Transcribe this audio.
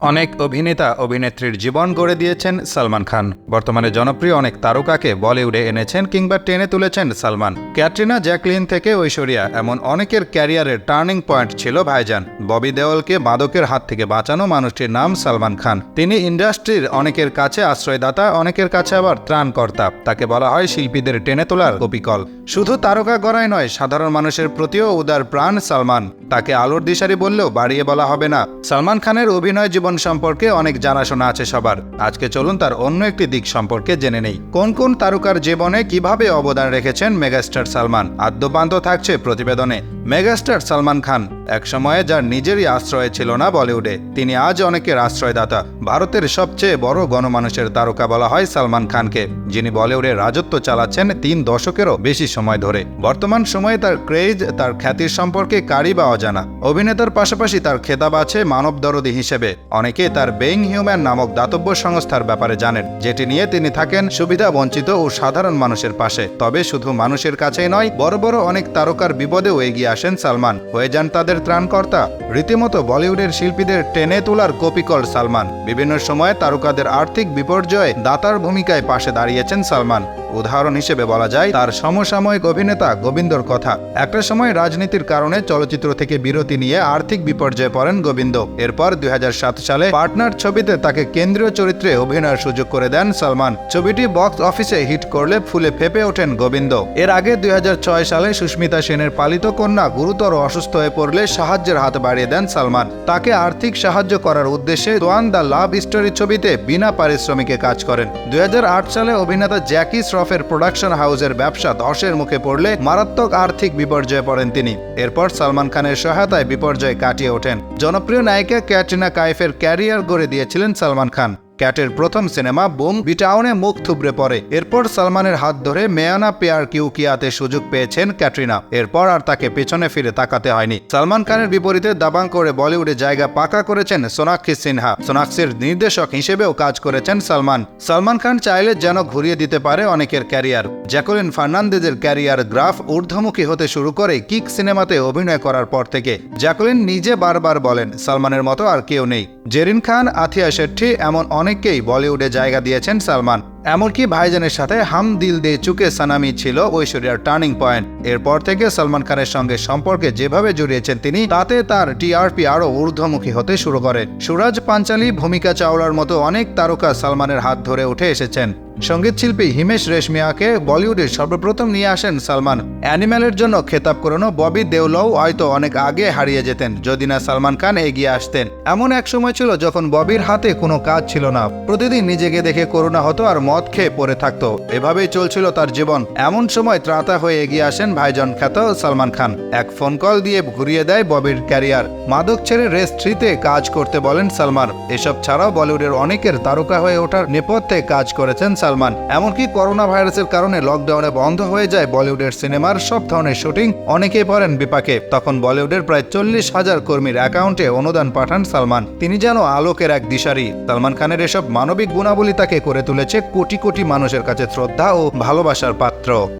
অনেক অভিনেতা অভিনেত্রীর জীবন গড়ে দিয়েছেন সালমান খান। বর্তমানে জনপ্রিয় অনেক তারকাকে বলিউডে এনেছেন কিংবা টেনে তুলেছেন সালমান। ক্যাটরিনা জ্যাকলিন থেকে ঐশ্বরিয়া এমন অনেকের ক্যারিয়ারের টার্নিং পয়েন্ট ছিল ভাইজান। ববি দেওয়ালকে মাদকের হাত থেকে বাঁচানো মানুষটির নাম সালমান খান। তিনি ইন্ডাস্ট্রির অনেকের কাছে আশ্রয়দাতা, অনেকের কাছে আবার ত্রাণকর্তা। তাকে বলা হয় শিল্পীদের টেনে তোলার কপিকল। শুধু তারকা গড়াই নয়, সাধারণ মানুষের প্রতিও উদার প্রাণ সালমান। তাকে আলোর দিশারি বললেও বাড়িয়ে বলা হবে না। সালমান খানের অভিনয় জীবন সম্পর্কে অনেক জানাশোনা আছে সবার। আজকে চলুন তার অন্য একটি দিক সম্পর্কে জেনে নেই। কোন কোন তারকার জীবনে কীভাবে অবদান রেখেছেন মেগাস্টার সালমান? আদ্যপান্ত থাকছে প্রতিবেদনে। মেগাস্টার সালমান খান। এক সময়ে যার নিজেরই আশ্রয় ছিল না বলিউডে, তিনি আজ অনেকের আশ্রয়দাতা। ভারতের সবচেয়ে বড় গণমানুষের তারকা বলা হয় সালমান খানকে, যিনি বলিউডে রাজত্ব চালাচ্ছেন তিন দশকেরও বেশি সময় ধরে। বর্তমান সময়ে তার ক্রেজ, তার খ্যাতির সম্পর্কে কারি বা অজানা। অভিনেতার পাশাপাশি তার খেতাব আছে মানব দরদি হিসেবে। অনেকে তার বেইং হিউম্যান নামক দাতব্য সংস্থার ব্যাপারে জানেন, যেটি নিয়ে তিনি থাকেন সুবিধা, বঞ্চিত ও সাধারণ মানুষের পাশে। তবে শুধু মানুষের কাছেই নয়, বড় বড় অনেক তারকার বিপদেও এগিয়ে আসেন সালমান। হয়ে যান তাদের ত্রাণকর্তা। রীতিমতো বলিউডের শিল্পীদের টেনে তোলার কপিকল সালমান। বিভিন্ন সময়ে তারকাদের আর্থিক বিপর্যয়ে দাতার ভূমিকায় পাশে দাঁড়িয়েছেন সালমান। উদাহরণ হিসেবে বলা যায়, তার সমসাময়িক অভিনেতা গোবিন্দর কথা। একটা সময় রাজনীতির কারণে চলচ্চিত্র থেকে বিরতি নিয়ে আর্থিক বিপর্যয়ে পড়েন গোবিন্দ। এরপর দুই হাজার সাত সালে পার্টনার ছবিতে তাকে কেন্দ্রীয় চরিত্রে অভিনয়ের সুযোগ করে দেন সালমান। ছবিটি বক্স অফিসে হিট করলে ফুলে ফেপে ওঠেন গোবিন্দ। এর আগে দুই হাজার ছয় সালে সুস্মিতা সেনের পালিত কন্যা গুরুতর অসুস্থ হয়ে পড়লে সাহায্যের হাত বাড়িয়ে দেন সালমান। তাকে আর্থিক সাহায্য করার উদ্দেশ্যে দোয়ান দ্য লাভ স্টোরি ছবিতে বিনা পারিশ্রমিকে কাজ করেন। দুই হাজার আট সালে অভিনেতা জ্যাকি শ্রফের প্রোডাকশন হাউসের ব্যবসা ধসের মুখে পড়লে মারাত্মক আর্থিক বিপর্যয়ে পড়েন তিনি। এরপর সালমান খানের সহায়তায় বিপর্যয় কাটিয়ে ওঠেন। জনপ্রিয় নায়িকা ক্যাটরিনা কাইফের ক্যারিয়ার গড়ে দিয়েছিলেন সালমান খান। ক্যাটের প্রথম সিনেমা বুম বিটাউনে মুখ থুবড়ে পড়ে। এরপর সালমানের হাত ধরে মেয়ানা পেয়ার কিউ কিয়াতে সুযোগ পেয়েছেন ক্যাটরিনা। এরপর আর তাকে পেছনে ফিরে তাকাতে হয়নি। সালমান খানের বিপরীতে দাবাং করে বলিউডে জায়গা পাকা করেছেন সোনাক্ষী সিনহা। সোনাক্ষীর নির্দেশক হিসেবেও কাজ করেছেন সালমান। সালমান খান চাইলে যেন ঘুরিয়ে দিতে পারে অনেকের ক্যারিয়ার। জ্যাকলিন ফার্নান্দেজের ক্যারিয়ার গ্রাফ ঊর্ধ্বমুখী হতে শুরু করে কিক সিনেমাতে অভিনয় করার পর থেকে। জ্যাকলিন নিজে বারবার বলেন, সালমানের মতো আর কেউ নেই। জেরিন খান, আথিয়া শেট্টি এমন অনেককেই বলিউডে জায়গা দিয়েছেন সালমান। এমনকি ভাইজানের সাথে হাম দিল দে চুকে সানামি ছিল ঐশ্বরিয়ার টার্নিং পয়েন্ট। এরপর থেকে সালমান খানের সঙ্গে সম্পর্কে যেভাবে জড়িয়েছেন তিনি, তাতে তার টিআরপি আরও ঊর্ধ্বমুখী হতে শুরু করে। সুরাজ পাঞ্চালি, ভূমিকা চাওলার মতো অনেক তারকা সালমানের হাত ধরে উঠে এসেছেন। সংগীত শিল্পী হিমেশ রেশমিয়াকে বলিউডে সর্বপ্রথম নিয়ে আসেন সালমান। অ্যানিম্যালের জন্য খেতাব করানো ববি দেওলও হয়তো অনেক আগে হারিয়ে যেতেন, যদি না সালমান খান এগিয়ে আসতেন। এমন এক সময় ছিল যখন ববির হাতে কোনো কাজ ছিল না। প্রতিদিন নিজেকে দেখে করোনা হতো আর মদ খেয়ে পড়ে থাকতো। এভাবেই চলছিল তার জীবন। এমন সময় ত্রাতা হয়ে এগিয়ে আসেন ভাইজন খ্যাত সালমান খান। এক ফোন কল দিয়ে ঘুরিয়ে দেয় ববির ক্যারিয়ার। মাদক ছেড়ে রেস থ্রিতে কাজ করতে বলেন সালমান। এসব ছাড়াও বলিউডের অনেকের তারকা হয়ে ওঠার নেপথ্যে কাজ করেছেন সালমান। এমনকি করোনা ভাইরাসের কারণে লকডাউনে বন্ধ হয়ে যায় বলিউডের সিনেমার সব ধরনের শুটিং। অনেকেই পড়েন বিপাকে। তখন বলিউডের প্রায় চল্লিশ হাজার কর্মীর অ্যাকাউন্টে অনুদান পাঠান সালমান। তিনি যেন আলোকের এক দিশারি। সালমান খানের এসব মানবিক গুণাবলী তাকে করে তুলেছে কোটি কোটি মানুষের কাছে শ্রদ্ধা ও ভালোবাসার পাত্র।